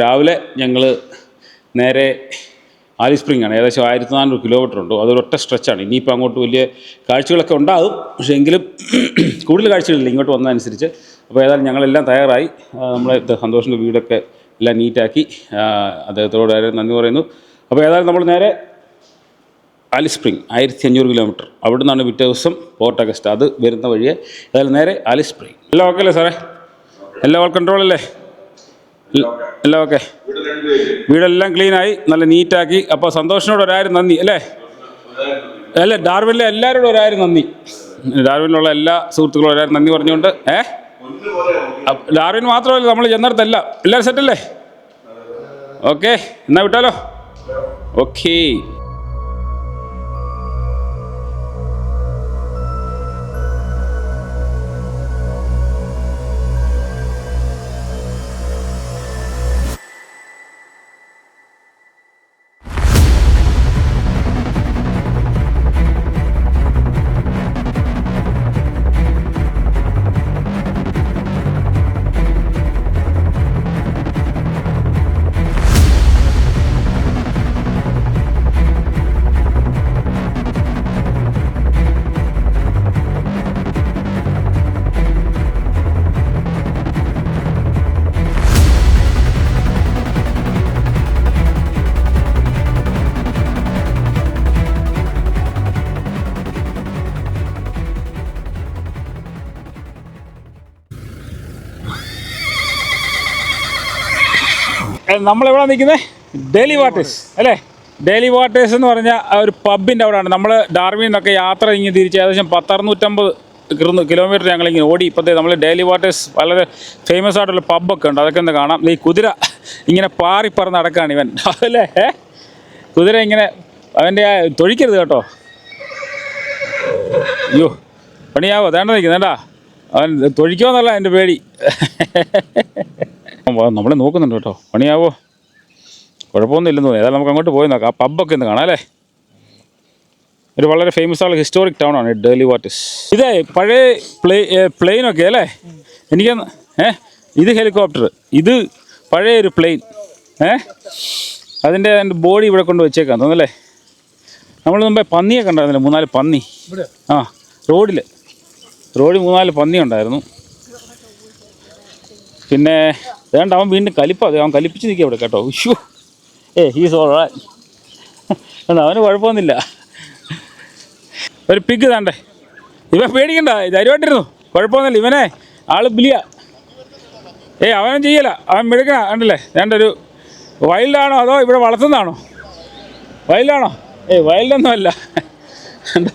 രാവിലെ ഞങ്ങൾ നേരെ ആലി സ്പ്രിംഗ് ആണ്. ഏകദേശം ആയിരത്തി നാനൂറ് കിലോമീറ്റർ ഉണ്ട് അതൊരൊറ്റ സ്ട്രെച്ചാണ് ഇനിയിപ്പോൾ അങ്ങോട്ട് വലിയ കാഴ്ചകളൊക്കെ ഉണ്ടാകും. പക്ഷേ എങ്കിലും കൂടുതൽ കാഴ്ചകളില്ല. ഇങ്ങോട്ട് വന്നതനുസരിച്ച്. അപ്പോൾ ഏതായാലും ഞങ്ങളെല്ലാം തയ്യാറായി. നമ്മളെ സന്തോഷിന്റെ വീടൊക്കെ എല്ലാം നീറ്റാക്കി. അദ്ദേഹത്തോട് നന്ദി പറയുന്നു. അപ്പോൾ ഏതായാലും നമ്മൾ നേരെ ആലി സ്പ്രിംഗ് ആയിരത്തി അഞ്ഞൂറ് കിലോമീറ്റർ അവിടെ നിന്നാണ് പിറ്റേ ദിവസം പോർട്ട് അഗസ്റ്റ്. അത് വരുന്ന വഴിയെ ഏതായാലും നേരെ ആലി സ്പ്രിംഗ്. എല്ലാം ഓക്കെ അല്ലേ സാറേ? എല്ലാം ഓൾ കൺട്രോൾ അല്ലേ? എല്ല- ഓക്കെ. വീടെല്ലാം ക്ലീനായി നല്ല നീറ്റാക്കി. അപ്പോൾ സന്തോഷിനോട് ഒരായിരം നന്ദി അല്ലേ? അല്ല ഡാർവിനിലെ എല്ലാവരോടും ഒരായിരം നന്ദി. ഡാർവിനിലുള്ള എല്ലാ സുഹൃത്തുക്കളും ഒരായിരം നന്ദി പറഞ്ഞുകൊണ്ട് ഏ? ഡാർവിൻ മാത്രമല്ല നമ്മൾ ചെന്നിടത്തല്ല. എല്ലാവരും സെറ്റല്ലേ? ഓക്കെ എന്നാ വിട്ടാലോ? ഓക്കേ. നമ്മളെവിടെ നിൽക്കുന്നത് ഡെയിലി വാട്ടേഴ്സ് അല്ലേ? ഡെയിലി വാട്ടേഴ്സ് എന്ന് പറഞ്ഞാൽ ഒരു പബ്ബിന്റെ അവിടെയാണ്. നമ്മൾ ഡാർവിൽ നിന്നൊക്കെ യാത്ര ഇങ്ങനെ തിരിച്ച് ഏകദേശം പത്തറുന്നൂറ്റമ്പത് കിലോമീറ്റർ ഞങ്ങളിങ്ങനെ ഓടി. ഇപ്പോഴത്തെ നമ്മൾ ഡെയിലി വാട്ടേഴ്സ് വളരെ ഫേമസ് ആയിട്ടുള്ള പബ്ബൊക്കെ ഉണ്ട്. അതൊക്കെ ഒന്ന് കാണാം. ഈ കുതിര ഇങ്ങനെ പാറി പറന്ന് നടക്കുകയാണ് ഇവൻ. അല്ലേ കുതിര ഇങ്ങനെ അവന്റെ തൊഴിക്കരുത് കേട്ടോ. അയ്യോ പണിയാവോ? വേണ്ട നിൽക്കുന്നേണ്ടാ അവൻ തൊഴിക്കുമെന്നുള്ള എന്റെ പേടി. നമ്മളെ നോക്കുന്നുണ്ട് കേട്ടോ. പണിയാവോ? കുഴപ്പമൊന്നുമില്ലെന്ന് തോന്നി ഏതായാലും നമുക്ക് അങ്ങോട്ട് പോയി നോക്കാം. ആ പബ്ബൊക്കെ ഒന്ന് കാണാം അല്ലേ? ഒരു വളരെ ഫേമസ് ആയുള്ള ഹിസ്റ്റോറിക് ടൗൺ ആണ് ഡൽഹി വാട്ടേഴ്സ് ഇതേ പഴയ പ്ലേ പ്ലെയിനൊക്കെ അല്ലേ? എനിക്ക് ഏ ഇത് ഹെലികോപ്റ്റർ ഇത് പഴയ ഒരു പ്ലെയിൻ ഏ അതിന്റെ അതിന്റെ ബോഡി ഇവിടെ കൊണ്ട് വെച്ചേക്കാം തോന്നല്ലേ നമ്മൾ മുമ്പേ പന്നിയെ കണ്ടായിരുന്നില്ല മൂന്നാൽ പന്നി. ആ റോഡിൽ റോഡിൽ മൂന്നാൽ പന്നി ഉണ്ടായിരുന്നു. പിന്നെ വേണ്ട അവൻ വീണ്ടും കലിപ്പ അവൻ കലിപ്പിച്ച് നിൽക്കുക ഇവിടെ കേട്ടോ. വിഷു ഏ ഹീസ് ഓൾ അവന് കുഴപ്പമൊന്നുമില്ല. ഒരു പിഗ് താണ്ടേ. ഇവ പേടിക്കണ്ട ധൈര്യമായിട്ടിരുന്നു കുഴപ്പമൊന്നുമില്ല ഇവനെ ആൾ ബിലിയ. ഏ അവനും ചെയ്യല അവൻ മിടുക്കണ കണ്ടില്ലേ? വേണ്ടൊരു വൈൽഡാണോ അതോ ഇവിടെ വളർത്തുന്നതാണോ? വൈൽഡാണോ ഏയ് വൈൽഡൊന്നുമല്ല അല്ല?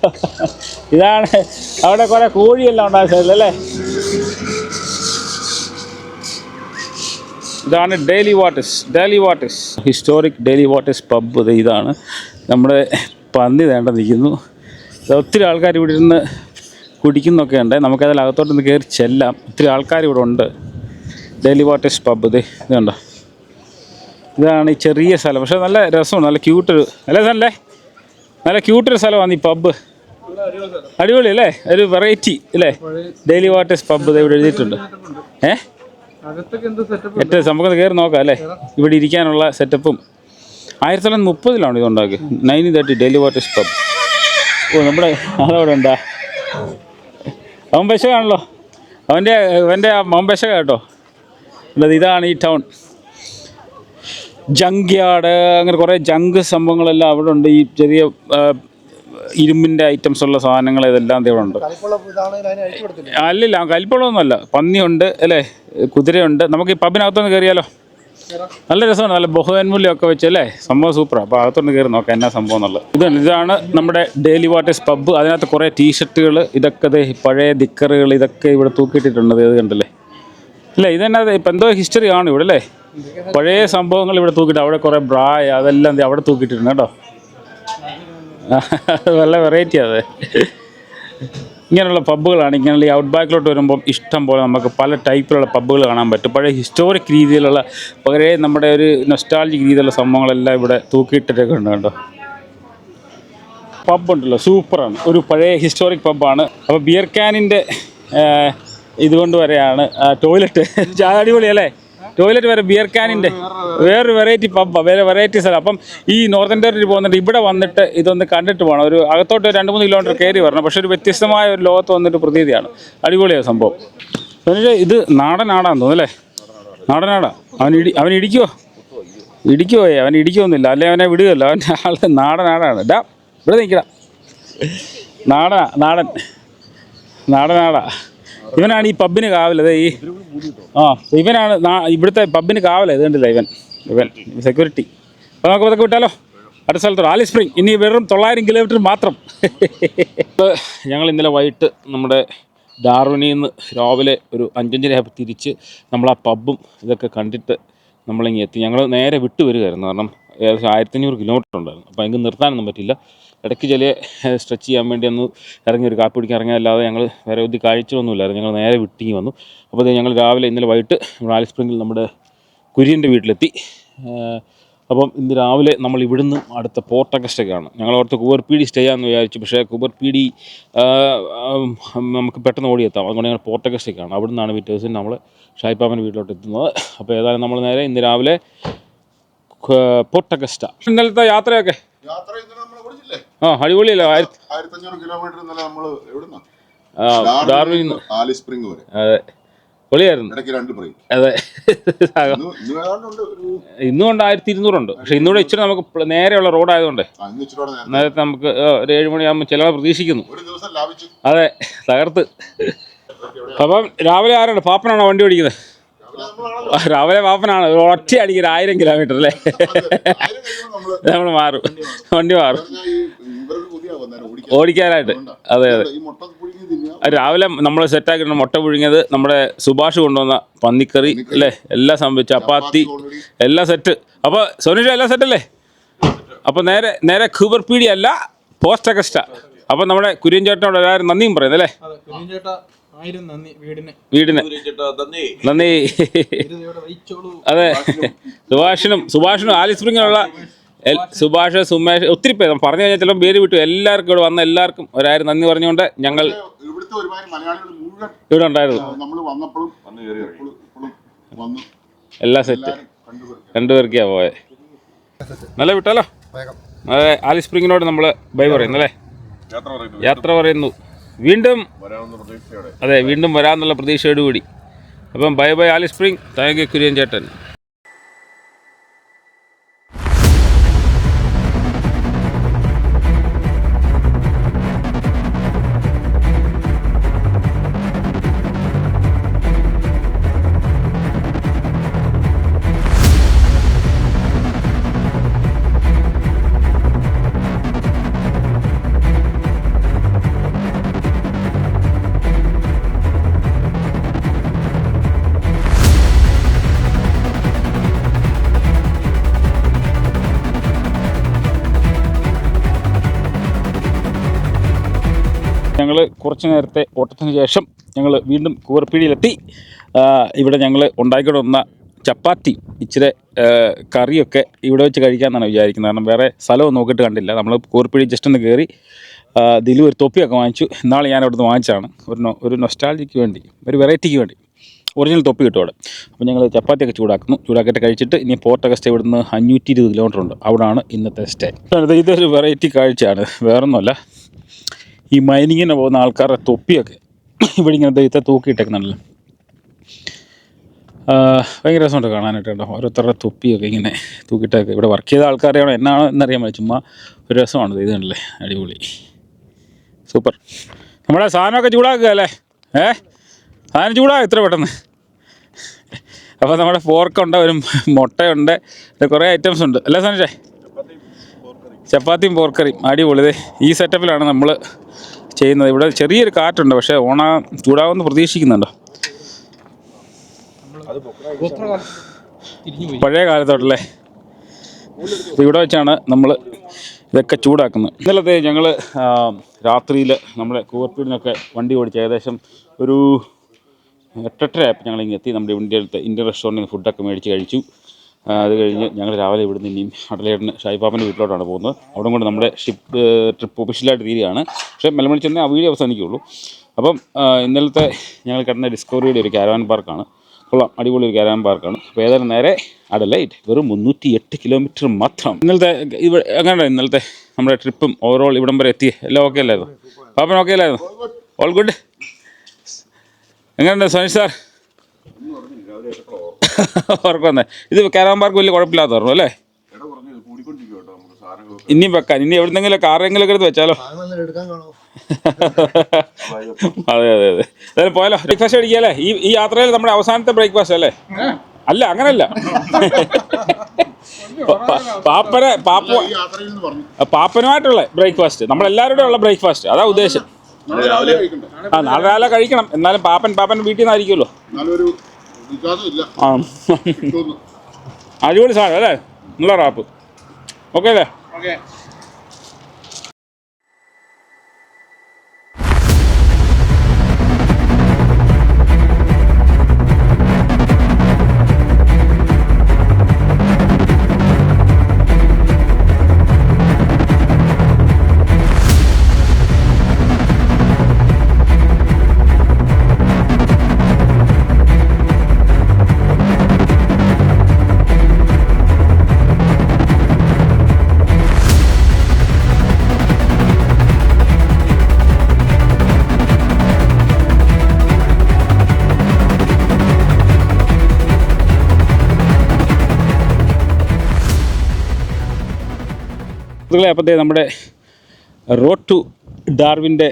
ഇതാണ് അവിടെ കുറെ കോഴിയെല്ലാം ഉണ്ടായ സൈഡിലല്ലേ ഇതാണ് Daly Waters Daly Waters. Historic Daly Waters pub ഇതാണ്. നമ്മുടെ പന്നി വേണ്ട നിൽക്കുന്നു. ഒത്തിരി ആൾക്കാർ ഇവിടെ ഇരുന്ന് കുടിക്കുന്നൊക്കെ ഉണ്ട്. നമുക്കതിൽ അകത്തോട്ടൊന്ന് കയറി ചെല്ലാം. ഒത്തിരി ആൾക്കാർ ഇവിടെ ഉണ്ട്. ഡെയിലി വാട്ടേഴ്സ് പബ്ബ് ഇത്. ഇതുണ്ടോ ഇതാണ് ഈ ചെറിയ സ്ഥലം. പക്ഷേ നല്ല രസമാണ്. നല്ല ക്യൂട്ടൊരു നല്ല സ്ഥലമല്ലേ നല്ല ക്യൂട്ടൊരു സ്ഥലമാണ് ഈ പബ്ബ് അടിപൊളി അല്ലേ? ഒരു വെറൈറ്റി അല്ലേ? ഡെയിലി വാട്ടേഴ്സ് പബ്ബ് ഇവിടെ എഴുതിയിട്ടുണ്ട്. ഏ? അകത്തൊക്കെ എന്ത് സെറ്റപ്പ് എട്ട് നമുക്ക് കയറി നോക്കാം അല്ലേ? ഇവിടെ ഇരിക്കാനുള്ള സെറ്റപ്പും ആയിരത്തി തൊള്ളായിരത്തി മുപ്പതിലാണ് ഇത് ഉണ്ടാക്കി nine thirty Daly Waters pub. ഓ നമ്മുടെ അതവിടെ ഉണ്ടാ? അവൻ പശകാണല്ലോ അവന്റെ അവന്റെ അവൻ പശക കേട്ടോ. ഇതാണ് ഈ ടൗൺ. ജങ്ക് യാർഡ് അങ്ങനെ കുറേ ജങ്ക് സംഭവങ്ങളെല്ലാം അവിടെ ഉണ്ട്. ഈ ചെറിയ ഇരുമ്പിന്റെ ഐറ്റംസ് ഉള്ള സാധനങ്ങൾ ഇതെല്ലാം ഇവിടെ ഉണ്ട് അല്ലില്ല കലിപ്പളമൊന്നുമല്ല പന്നിയുണ്ട് അല്ലേ? കുതിരയുണ്ട്. നമുക്ക് ഈ പബ്ബിനകത്തൊന്ന് കയറിയാലോ? നല്ല രസമാണ് നല്ല ബഹുവൻമൂല്യമൊക്കെ വെച്ച് അല്ലേ? സംഭവം സൂപ്പറാണ് അപ്പോൾ അകത്തുനിന്ന് കയറി നോക്കാം എന്നാ സംഭവം എന്നുള്ളത്. ഇതാണ് ഇതാണ് നമ്മുടെ ഡെയിലി വാട്ടേഴ്സ് പബ്ബ് അതിനകത്ത് കുറേ ടീഷർട്ടുകൾ ഇതൊക്കെ പഴയ ദിക്കറുകൾ ഇതൊക്കെ ഇവിടെ തൂക്കിയിട്ടിട്ടുണ്ട് ഇത് കണ്ടല്ലേ? അല്ലേ ഇതന്നെ ഇപ്പം എന്തോ ഹിസ്റ്ററി ആണ് ഇവിടെ അല്ലേ? പഴയ സംഭവങ്ങൾ ഇവിടെ തൂക്കിയിട്ട് അവിടെ കുറേ ബ്രായ അതെല്ലാം അവിടെ തൂക്കിയിട്ടുണ്ട് കേട്ടോ? നല്ല വെറൈറ്റി അതെ. ഇങ്ങനെയുള്ള പബ്ബുകളാണ് ഇങ്ങനെയുള്ള ഈ ഔട്ട് ബാക്കിലോട്ട് വരുമ്പം ഇഷ്ടം പോലെ നമുക്ക് പല ടൈപ്പിലുള്ള പബ്ബുകൾ കാണാൻ പറ്റും. പഴയ ഹിസ്റ്റോറിക് രീതിയിലുള്ള വളരെ നമ്മുടെ ഒരു നൊസ്റ്റാൾജിക് രീതിയിലുള്ള സംഭവങ്ങളെല്ലാം ഇവിടെ തൂക്കിയിട്ടൊക്കെ ഉണ്ട് കേട്ടോ. പബ്ബുണ്ടല്ലോ സൂപ്പറാണ്. ഒരു പഴയ ഹിസ്റ്റോറിക് പബ്ബാണ് അപ്പോൾ ബിയർ ക്യാനിന്റെ ഇതുകൊണ്ട് വരെയാണ് ടോയ്ലറ്റ് അടിപൊളി അല്ലേ ടോയ്ലറ്റ് വരെ ബിയർ ക്യാനിന്റെ വേറൊരു വെറൈറ്റി പബ്ബ വേറെ വെറൈറ്റി സ്ഥലം. അപ്പം ഈ നോർത്തേൺ ടെറിട്ടറി പോകുന്നുണ്ട്. ഇവിടെ വന്നിട്ട് ഇതൊന്ന് കണ്ടിട്ട് പോകണം ഒരു അകത്തോട്ട് രണ്ട് മൂന്ന് കിലോമീറ്റർ കയറി വരണം. പക്ഷെ ഒരു വ്യത്യസ്തമായ ഒരു ലോകത്ത് വന്നിട്ട് പ്രതീതിയാണ്. അടിപൊളിയാണ് സംഭവം. പക്ഷേ ഇത് നാടനാടാന്ന് തോന്നുന്നു അല്ലേ? നാടനാടാ അവൻ ഇടി അവൻ ഇടിക്കുവോ? ഇടിക്കുവോ? അവൻ ഇടിക്കുമൊന്നുമില്ല അല്ലെ അവനെ വിടുകയല്ലോ. അവന്റെ ആൾ നാടനാടാണ് ഡാ ഇവിടെ നിൽക്കടാ. നാടനാ നാടൻ. നാടനാടാ ഇവനാണ് ഈ പബ്ബിന് കാവലത് ഈ ആ ഇവനാണ് ഇവിടുത്തെ പബ്ബിന് കാവല ഇത് കണ്ടില്ല ഇവൻ? ഇവൻ സെക്യൂരിറ്റി അപ്പോൾ നമുക്ക് ഇതൊക്കെ വിട്ടാലോ? അടുത്ത സ്ഥലത്തോട് ആലി സ്പ്രിംഗ് ഇനി വെറും തൊള്ളായിരം കിലോമീറ്റർ മാത്രം. ഞങ്ങൾ ഇന്നലെ വൈകിട്ട് നമ്മുടെ ഡാർവിനിൽ നിന്ന് രാവിലെ ഒരു അഞ്ചഞ്ചരയായപ്പോൾ തിരിച്ച് നമ്മൾ ആ പബ്ബും ഇതൊക്കെ കണ്ടിട്ട് നമ്മളിങ്ങെത്തി ഞങ്ങൾ നേരെ വിട്ടു വരികയായിരുന്നു. കാരണം ഏകദേശം ആയിരത്തഞ്ഞൂറ് കിലോമീറ്റർ ഉണ്ടായിരുന്നു. അപ്പോൾ എനിക്ക് നിർത്താനൊന്നും പറ്റില്ല ഇടയ്ക്ക് ചില സ്ട്രെച്ച് ചെയ്യാൻ വേണ്ടി ഒന്ന് ഇറങ്ങി ഒരു കാപ്പി പിടിക്കാൻ ഇറങ്ങിയല്ലാതെ ഞങ്ങൾ വേറെ ഒത്തിരി കാഴ്ചയൊന്നുമില്ലായിരുന്നു. ഞങ്ങൾ നേരെ വിട്ടിങ്ങി വന്നു. അപ്പോൾ ഞങ്ങൾ രാവിലെ ഇന്നലെ വൈകിട്ട് നമ്മുടെ ആലി സ്പ്രിങ്ങിൽ നമ്മുടെ കുര്യന്റെ വീട്ടിലെത്തി. അപ്പം ഇന്ന് രാവിലെ നമ്മൾ ഇവിടുന്ന് അടുത്ത പോർട്ട് അഗസ്റ്റൊക്കെയാണ് ഞങ്ങൾ അവിടുത്തെ കുബർപീടി സ്റ്റേ ആണെന്ന് വിചാരിച്ചു. പക്ഷേ കുബർപീടി നമുക്ക് പെട്ടെന്ന് ഓടിയെത്താം. അതുകൊണ്ട് ഞങ്ങൾ പോർട്ട് അഗസ്റ്റൊക്കെയാണ് അവിടെ നിന്നാണ് പിറ്റേഴ്സിന് നമ്മൾ ഷായിപ്പാപ്പന്റെ വീട്ടിലോട്ട് എത്തുന്നത്. അപ്പോൾ ഏതായാലും നമ്മൾ നേരെ ഇന്ന് രാവിലെ പോർട്ട് അഗസ്റ്റ ഇന്നലത്തെ യാത്രയൊക്കെ? യാത്ര ആ അടിപൊളിയല്ലോ? ആയിരത്തി ആയിരത്തഞ്ഞൂറ് കിലോമീറ്റർ ഇന്നലെ നമ്മൾ എവിടുന്ന? നിന്ന് ആലി സ്പ്രിംഗ് വരെ അതെ. പൊളിയായിരുന്നു. ഇടയ്ക്ക് രണ്ട് ബ്രേക്ക് അതെ. ഇന്ന് ഉണ്ട് ആയിരത്തി ഇരുന്നൂറുണ്ട് പക്ഷെ ഇന്നുകൂടെ ഇച്ചിരി നമുക്ക് നേരെയുള്ള റോഡായതുകൊണ്ട് നേരത്തെ നമുക്ക് ഒരു ഏഴ് മണിയാകുമ്പോൾ ചിലവ് പ്രതീക്ഷിക്കുന്നു. അതെ തകർത്ത്. അപ്പം രാവിലെ ആരാണ്? പാപ്പനാണോ വണ്ടി ഓടിക്കുന്നത്? രാവിലെ പാപ്പനാണ്. ഒറ്റ അടിക്കുന്ന ആയിരം കിലോമീറ്റർ അല്ലേ? നമ്മൾ മാറും. വണ്ടി മാറും. ഓടിക്കാനായിട്ട്. അതെ അതെ. രാവിലെ നമ്മൾ സെറ്റാക്കിയിട്ട് മുട്ട പുഴുങ്ങിയത് നമ്മുടെ സുഭാഷ് കൊണ്ടുവന്ന പന്നിക്കറി അല്ലേ? എല്ലാം സംഭവിച്ചു ചപ്പാത്തി എല്ലാം സെറ്റ് അപ്പോൾ സോനുഷ എല്ലാം സെറ്റ് അല്ലേ? അപ്പോൾ നേരെ നേരെ ഖൂബർപീടി അല്ല പോസ്റ്റ് അഗസ്റ്റ. അപ്പോൾ നമ്മുടെ കുര്യൻ ചേട്ടനോട് എല്ലാവരും നന്ദിയും പറയുന്നത് അല്ലേ? ആയിരം നന്ദി വീടിന്. വീടിന്. നന്ദി. അതെ. സുഭാഷിനും സുഭാഷിനും ആലി സ്പ്രിങ്ങിലുള്ള എൽ- സുഭാഷ്. സുമേഷ് ഒത്തിരി പേര്. പറഞ്ഞു കഴിഞ്ഞാൽ ചിലപ്പോൾ പേര് വിട്ടു. എല്ലാവർക്കും ഇവിടെ വന്ന എല്ലാവർക്കും ഒരായിരം നന്ദി പറഞ്ഞുകൊണ്ട് ഞങ്ങൾ ഇവിടെ ഉണ്ടായിരുന്നു. എല്ലാ സെറ്റ്. രണ്ടുപേർക്കാ പോയത് നല്ല വിട്ടല്ലോ? അതെ ആലി സ്പ്രിങ്ങിനോട് നമ്മൾ ബൈ പറയുന്നു അല്ലേ? യാത്ര പറയുന്നു. വീണ്ടും അതെ വീണ്ടും വരാമെന്നുള്ള പ്രതീക്ഷയോടുകൂടി. അപ്പം bye bye Alice Springs. Thank you Kurian ചേട്ടൻ. കുറച്ച് നേരത്തെ ഓട്ടത്തിന് ശേഷം ഞങ്ങൾ വീണ്ടും കൂവർപ്പീടിയിലെത്തി. ഇവിടെ ഞങ്ങൾ ഉണ്ടാക്കിക്കൊണ്ടുവന്ന ചപ്പാത്തി ഇച്ചിരി കറിയൊക്കെ ഇവിടെ വെച്ച് കഴിക്കാമെന്നാണ് വിചാരിക്കുന്നത്. കാരണം വേറെ സ്ഥലവും നോക്കിയിട്ട് കണ്ടില്ല. നമ്മൾ കൂവർപ്പീടി ജസ്റ്റ് ഒന്ന് കയറി ദിലു ഒരു തൊപ്പിയൊക്കെ വാങ്ങിച്ചു. ഇന്നാൾ ഞാൻ അവിടുന്ന് വാങ്ങിച്ചാണ് ഒരു ഒരു നൊസ്റ്റാൾജിക്ക് വേണ്ടി ഒരു വെറൈറ്റിക്ക് വേണ്ടി. ഒറിജിനൽ തൊപ്പി കിട്ടും അവിടെ. അപ്പോൾ ഞങ്ങൾ ചപ്പാത്തിയൊക്കെ ചൂടാക്കുന്നു. ചൂടാക്കിയിട്ട് കഴിച്ചിട്ട് ഇനി പോർട്ട് അഗസ്റ്റ ഇവിടുന്ന് അഞ്ഞൂറ്റി ഇരുപത് കിലോമീറ്റർ ഉണ്ട്. അവിടാണ് ഇന്നത്തെ സ്റ്റേ ഇതൊരു വെറൈറ്റി കാഴ്ചയാണ്. വേറൊന്നുമല്ല. ഈ മൈനിങ്ങിന് പോകുന്ന ആൾക്കാരുടെ തൊപ്പിയൊക്കെ ഇവിടെ ഇങ്ങനെ ദൈത്തെ തൂക്കിയിട്ടേക്കുന്നുണ്ടല്ലോ ഭയങ്കര രസമുണ്ട് കാണാനായിട്ട് കേട്ടോ. ഓരോരുത്തരുടെ തൊപ്പിയൊക്കെ ഇങ്ങനെ തൂക്കിയിട്ടൊക്കെ. ഇവിടെ വർക്ക് ചെയ്ത ആൾക്കാരെയാണോ? എന്നാണോ എന്നറിയാൻ പറ്റും ചുമ്മാ ഒരു രസമാണ് ഇത്. കണ്ടല്ലേ? അടിപൊളി. സൂപ്പർ നമ്മുടെ സാധനമൊക്കെ ചൂടാക്കുക അല്ലേ? ഏ? സാധനം ചൂടാകും ഇത്ര പെട്ടെന്ന്. അപ്പോൾ നമ്മുടെ ഫോർക്കുണ്ട് ഒരു മുട്ടയുണ്ട് കുറേ ഐറ്റംസ് ഉണ്ട്. അല്ലേ സാനിഷേ? ചപ്പാത്തിയും പോർക്കറിയും. അടിപൊളി. ഈ സെറ്റപ്പിലാണ് നമ്മൾ ചെയ്യുന്നത്. ഇവിടെ ചെറിയൊരു കാറ്റുണ്ട് പക്ഷേ ഓണ ചൂടാവുമെന്ന് പ്രതീക്ഷിക്കുന്നുണ്ടോ? പഴയ കാലത്തോട്ടല്ലേ? ഇവിടെ വെച്ചാണ് നമ്മൾ ഇതൊക്കെ ചൂടാക്കുന്നത്. ഇന്നലത്തെ ഞങ്ങൾ രാത്രിയിൽ നമ്മളെ കൂവർപ്പീടിനൊക്കെ വണ്ടി ഓടിച്ച് ഏകദേശം ഒരു എട്ടെട്ടരയായപ്പോൾ ഞങ്ങൾ ഇങ്ങനെ എത്തി. നമ്മുടെ ഇന്ത്യയിലത്തെ ഇന്ത്യൻ റെസ്റ്റോറന്റിൽ ഫുഡൊക്കെ മേടിച്ച് കഴിച്ചു. അത് കഴിഞ്ഞ് ഞങ്ങൾ രാവിലെ ഇവിടുന്ന് ഇനിയും അടലേട്ടന് ഷായിപ്പാപ്പന്റെ വീട്ടിലോട്ടാണ് പോകുന്നത്. അവിടെ കൊണ്ട് നമ്മുടെ ഷിപ്പ് ട്രിപ്പ് ഒഫീഷ്യലായിട്ട് തീരുകയാണ്. പക്ഷേ മെലമണി ചെന്ന് ആ വീഡിയോ അവസാനിക്കുള്ളൂ അപ്പം ഇന്നലത്തെ ഞങ്ങൾ കിടന്ന ഡിസ്കവറിയുടെ ഒരു കാരവാൻ പാർക്കാണ് കൊള്ളാം അടിപൊളി ഒരു കാരാൻ പാർക്കാണ് അപ്പോൾ ഏതായാലും നേരെ അഡലൈറ്റ് വെറും മുന്നൂറ്റി എട്ട് കിലോമീറ്റർ മാത്രം. ഇന്നലത്തെ ഇവിടെ എങ്ങനെയാണ് ഇന്നലത്തെ നമ്മുടെ ട്രിപ്പും ഓവറോൾ ഇവിടം വരെ എത്തി എല്ലാം ഓക്കെ അല്ലായിരുന്നു? പാപ്പൻ ഓക്കെ അല്ലായിരുന്നു? ഓൾ ഗുഡ് എങ്ങനെയുണ്ട് സോനി സാർ? ഉറക്കം വന്നേ ഇത് കാരാൻ പാർക്ക് വലിയ കുഴപ്പമില്ലാത്ത പറഞ്ഞു അല്ലേ? ഇനി വെക്കാൻ ഇനി എവിടുന്നെങ്കിലും കാറെങ്കിലും എടുത്ത് വെച്ചാലോ? എടുക്കാൻ കാണോ അതെ അതെ അതെ. എന്തായാലും പോയാലോ. ബ്രേക്ക്ഫാസ്റ്റ് അടിക്കാല്ലേ ഈ ഈ യാത്രയിൽ നമ്മുടെ അവസാനത്തെ ബ്രേക്ക്ഫാസ്റ്റ് അല്ലേ? അല്ല അങ്ങനല്ല. പാപ്പനെ പാപ്പ പാപ്പനുമായിട്ടുള്ള ബ്രേക്ക്ഫാസ്റ്റ് നമ്മളെല്ലാവരുടെ ഉള്ള ബ്രേക്ക്ഫാസ്റ്റ് അതാ ഉദ്ദേശം. ആ നാളെ രാവിലെ കഴിക്കണം. എന്നാലും പാപ്പൻ പാപ്പൻ വീട്ടിൽ നിന്നായിരിക്കുമല്ലോ. ആ. അടിപൊളി സാധനം അല്ലേ? നല്ല റാപ്പ് ഓക്കെ അല്ലേ? ഓക്കെ സുഹൃത്തുക്കളെ അപ്പോഴത്തേ നമ്മുടെ റോഡ് ടു ഡാർവിന്റെ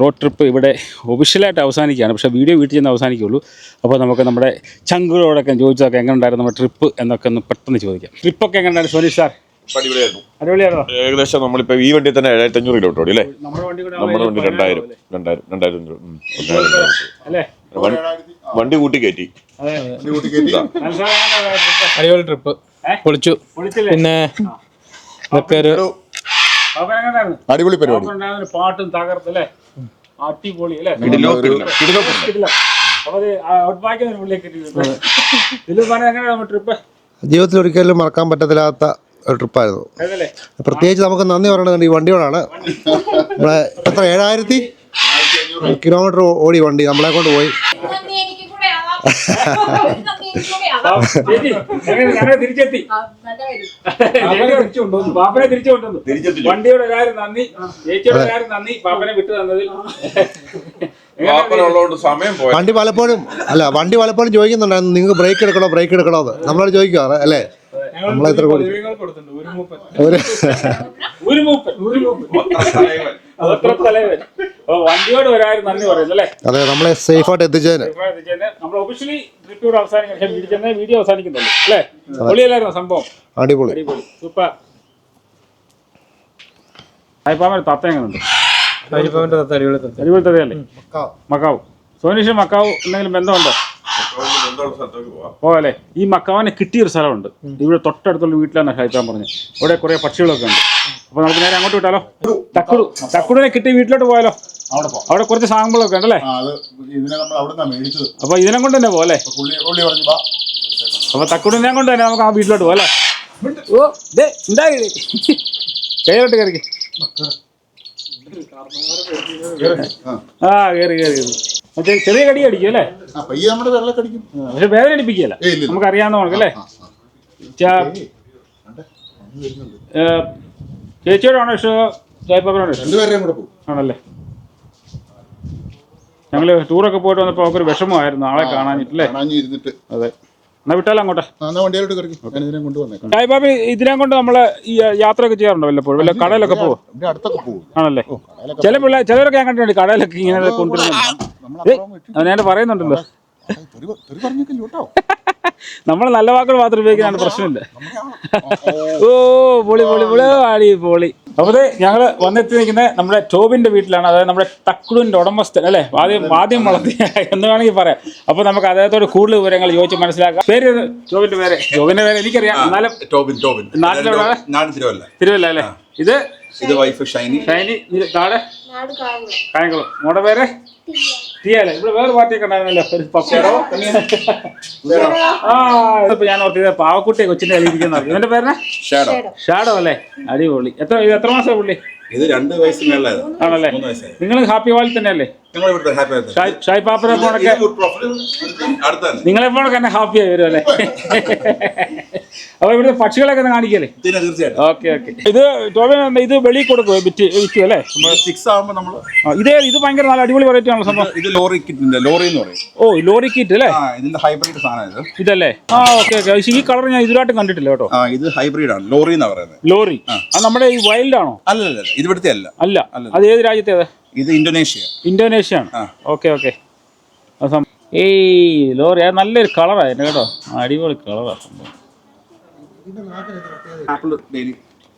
റോഡ് ട്രിപ്പ് ഇവിടെ ഒഫീഷ്യലായിട്ട് അവസാനിക്കുകയാണ്. പക്ഷേ വീഡിയോ വീട്ടിൽ ചെന്ന് അവസാനിക്കുള്ളൂ അപ്പോൾ നമുക്ക് നമ്മുടെ ചങ്കുകളോടൊക്കെ ചോദിച്ചതൊക്കെ എങ്ങനെ ഉണ്ടായിരുന്നു നമ്മുടെ ട്രിപ്പ് എന്നൊക്കെ ഒന്ന് പെട്ടെന്ന് ചോദിക്കാം. ട്രിപ്പൊക്കെ എങ്ങനെ ഉണ്ടായിരുന്നു സോനി സാർ. അടിപൊളിയായിരുന്നു. ഏകദേശം നമ്മളിപ്പോ ഈ വണ്ടി തന്നെ ഏഴായിരത്തി അഞ്ഞൂറ് കിലോമീറ്റർ ഓടി അല്ലേ? നമ്മുടെ വണ്ടി കൂടെ നമ്മുടെ വണ്ടി രണ്ടായിരം രണ്ടായിരം രണ്ടായിരം അഞ്ഞൂറ്. ഉം, രണ്ടായിരം കിലോമീറ്റർ. അല്ലേ വണ്ടി- കൂട്ടി കയറ്റി. അടിപൊളി ട്രിപ്പ്? പൊളിച്ചു. പൊളിച്ചില്ലേ? പിന്നെ ഇതൊക്കെ ഒരു അടിപൊളി പരിപാടി. പാട്ടും തകർത്തല്ലേ അടിപൊളി അല്ലേ? ജീവിതത്തിൽ ഒരിക്കലും മറക്കാൻ പറ്റത്തില്ലാത്ത ഒരു ട്രിപ്പായിരുന്നു. പ്രത്യേകിച്ച് നമുക്ക് നന്ദി പറയേണ്ടത് ഈ വണ്ടിയോടാണ്. നമ്മളെ എത്ര ഏഴായിരത്തി? കിലോമീറ്റർ ഓടി വണ്ടി നമ്മളെ കൊണ്ട് പോയി. ഞങ്ങളെ തിരിച്ചെത്തി. പാപ്പനെ തിരിച്ചു കൊണ്ടുവന്നു വണ്ടിയോട് എല്ലാവരും നന്ദി. ചേച്ചിയോട് എല്ലാവരും നന്ദി. പാപ്പനെ വിട്ടു തന്നതിൽ. വാപ്പനുള്ളതുകൊണ്ട് സമയം പോയി. വണ്ടി പലപ്പോഴും അല്ല വണ്ടി പലപ്പോഴും ചോദിക്കുന്നുണ്ടായിരുന്നു നിങ്ങൾക്ക് ബ്രേക്ക് എടുക്കണോ? ബ്രേക്ക് എടുക്കണോ? എന്ന്. നമ്മളോട് ചോദിക്കാറ് അല്ലേ? നമ്മളെ ഒരു മൂപ്പൻ. ഒരു മൂപ്പൻ. ഒരു വണ്ടിയോട് ഒരായിരം നന്ദി പറയുന്നു അല്ലേ? അതെ നമ്മളെ സേഫായിട്ട് എത്തിച്ചതിന് നമ്മൾ ഒഫീഷ്യലി ട്രിപ്പ് ഇവിടെ അവസാനിക്കും. പക്ഷേ വീഡിയോ അവസാനിക്കുന്നുള്ളൂ. അല്ലേ? പൊളിയല്ലായിരുന്നു സംഭവം? അടിപൊളി. അടിപൊളി. സൂപ്പർ. അയപ്പാമ തത്ത എങ്ങനെയുണ്ട് അടിപൊളി തത്ത അടിപൊളി തത്തയല്ലേ? മക്കാവ്. സോനീഷ് മക്കാവ് എന്തെങ്കിലും ബന്ധമുണ്ടോ? പോകല്ലേ? ഈ മക്കാവിനെ കിട്ടിയൊരു സ്ഥലമുണ്ട്. ഇവിടെ തൊട്ടടുത്തുള്ള വീട്ടിലാണ് ഹൈത്താൻ പറഞ്ഞത് ഇവിടെ കുറെ പക്ഷികളൊക്കെ ഉണ്ട്. അപ്പൊ നമുക്ക് നേരെ അങ്ങോട്ട് വിട്ടാലോ? തക്കുടു തക്കുടിനെ കിട്ടി വീട്ടിലോട്ട് പോയാലോ? അവിടെ കുറച്ച് സാമ്പിളൊക്കെ ഉണ്ടല്ലേ? അപ്പൊ ഇതിനെ കൊണ്ട് തന്നെ പോലെ അപ്പൊ തക്കുടിനെ കൊണ്ട് തന്നെ നമുക്ക് ആ വീട്ടിലോട്ട് പോകാം ഓ ദേ ഉണ്ടായി. കയ്യിലോട്ട് കയറി. ആ കയറി കയറി കയറി. ചെറിയ കടി അടിക്കും അല്ലേ? ആ പയ്യെ നമ്മുടെ വെള്ളക്കടിക്കും പക്ഷെ വേദന അടിപ്പിക്കുകയല്ല. നമുക്ക് അറിയാവുന്ന കണക്കല്ലേ ചേച്ചിയോടാണോ ഇഷ്ടോ? പോകും. ആണല്ലേ? ഞങ്ങൾ ടൂറൊക്കെ പോയിട്ട് വന്നപ്പോൾ അവർക്ക് ഒരു വിഷമമായിരുന്നു. ആളെ കാണാനിട്ടല്ലേ അതെ. എന്നാ വിട്ടാലോ അങ്ങോട്ടെ? ബാബി വണ്ടിയിലോട്ട് കൊണ്ടുവന്നേക്കാം. ഇതിനെ കൊണ്ട് നമ്മൾ ഈ യാത്രയൊക്കെ ചെയ്യാറുണ്ടോ വല്ലപ്പോഴും? വല്ല കടയിലൊക്കെ ഇവിടെ അടുത്തൊക്കെ പോകും ആണല്ലേ? ചില പിള്ളേർ ചിലരൊക്കെ ഞാൻ കണ്ടിട്ടുണ്ട് കടയിലൊക്കെ ഇങ്ങനെ കൊണ്ടുവരുന്നുണ്ട്. ഞാൻ പറയുന്നുണ്ടല്ലോ. നമ്മൾ നല്ല വാക്കുകൾ മാത്രം ഉപയോഗിക്കുന്നതാണ് പ്രശ്നമില്ല. ഓ പൊളി പൊളി പൊളി ആടി പൊളി. അപ്പോൾ ഞങ്ങൾ വന്നെത്തി നിൽക്കുന്നത് നമ്മുടെ ടോബിന്റെ വീട്ടിലാണ് അതായത് നമ്മുടെ തക്കുടിന്റെ ഉടമസ്ഥൻ അല്ലേ? ആദ്യം ആദ്യം വളർത്തി എന്ന് വേണമെങ്കിൽ പറയാം. അപ്പോൾ നമുക്ക് അദ്ദേഹത്തോട് കൂടുതൽ വിവരങ്ങൾ ചോദിച്ച് മനസ്സിലാക്കാം. പേര്? ടോബിന്റെ പേര്? ടോബിന്റെ പേര് എനിക്കറിയാം. എന്നാലും ടോബിൻ ടോബിൻ തിരുവല്ല. തിരുവല്ല അല്ലേ? ഇത്? ഇത് വൈഫ് ഷൈനി. ഷൈനി താഴെ. കായംകുളം. മോടെ പേര്? ഇവിടെ വേറെ പാർട്ടിയൊക്കെ ഉണ്ടായിരുന്നല്ലോ. ഒരു പപ്പേടോ? ആ ഇതിപ്പോ ഞാൻ പാവക്കുട്ടിയെ കൊച്ചിന്റെ കളിയിരിക്കുന്ന ഇവന്റെ പേരെന്നാ? ഷാഡോ. ഷാഡോ. അല്ലേ? അടിപൊളി. എത്ര ഇത് എത്ര മാസം പുള്ളി? ഇത് രണ്ട് വയസ്സ് മേളായത് ആണല്ലേ നിങ്ങൾ ഹാപ്പി വാലി തന്നെ അല്ലേ ഷായ് പാപ്പനെ പോണൊക്കെ തന്നെ. നിങ്ങളെ പോണൊക്കെ എന്നെ ഹാപ്പിയായി വരും അല്ലേ? അപ്പൊ ഇവിടുത്തെ പക്ഷികളൊക്കെ കാണിക്കല്ലേ? തീർച്ചയായിട്ടും. Okay okay. ഇത് ടോബിൻ ഇത് വെളി കൊടുക്കും വിറ്റ് വിൽക്കും അല്ലേ? സിക്സ് ആകുമ്പോൾ നമ്മൾ ഇതേ ഇത് ഭയങ്കര നല്ല അടിപൊളി വെറൈറ്റി ആണ് സംഭവം. ഇത് ലോറി കിറ്റിന്റെ ലോറി എന്ന് പറയും. ഓ ലോറി കിറ്റ് അല്ലേ? ഇതിന്റെ ഹൈബ്രിഡ് സാധനം ഇതല്ലേ? ആ ഓക്കെ ഓക്കെ. ഈ കളർ ഞാൻ ഇതിലായിട്ട് കണ്ടിട്ടില്ല കേട്ടോ. ആ ഇത് ഹൈബ്രിഡ് ആണ്. ലോറി എന്നാ പറയുന്നത്? ലോറി. അത് നമ്മുടെ ഈ വൈൽഡ് ആണോ? അല്ല ഇത് ഇവിടുത്തെ അല്ല. അല്ല. അത് ഏത് രാജ്യത്തേത്? ഇത് ഇന്തോനേഷ്യ. ഇന്തോനേഷ്യ ആണ്. Okay okay. ഏയ് ലോറി അത് നല്ലൊരു കളറായിരുന്നു കേട്ടോ. അടിപൊളി കളറാണ് സംഭവം. Apple daily.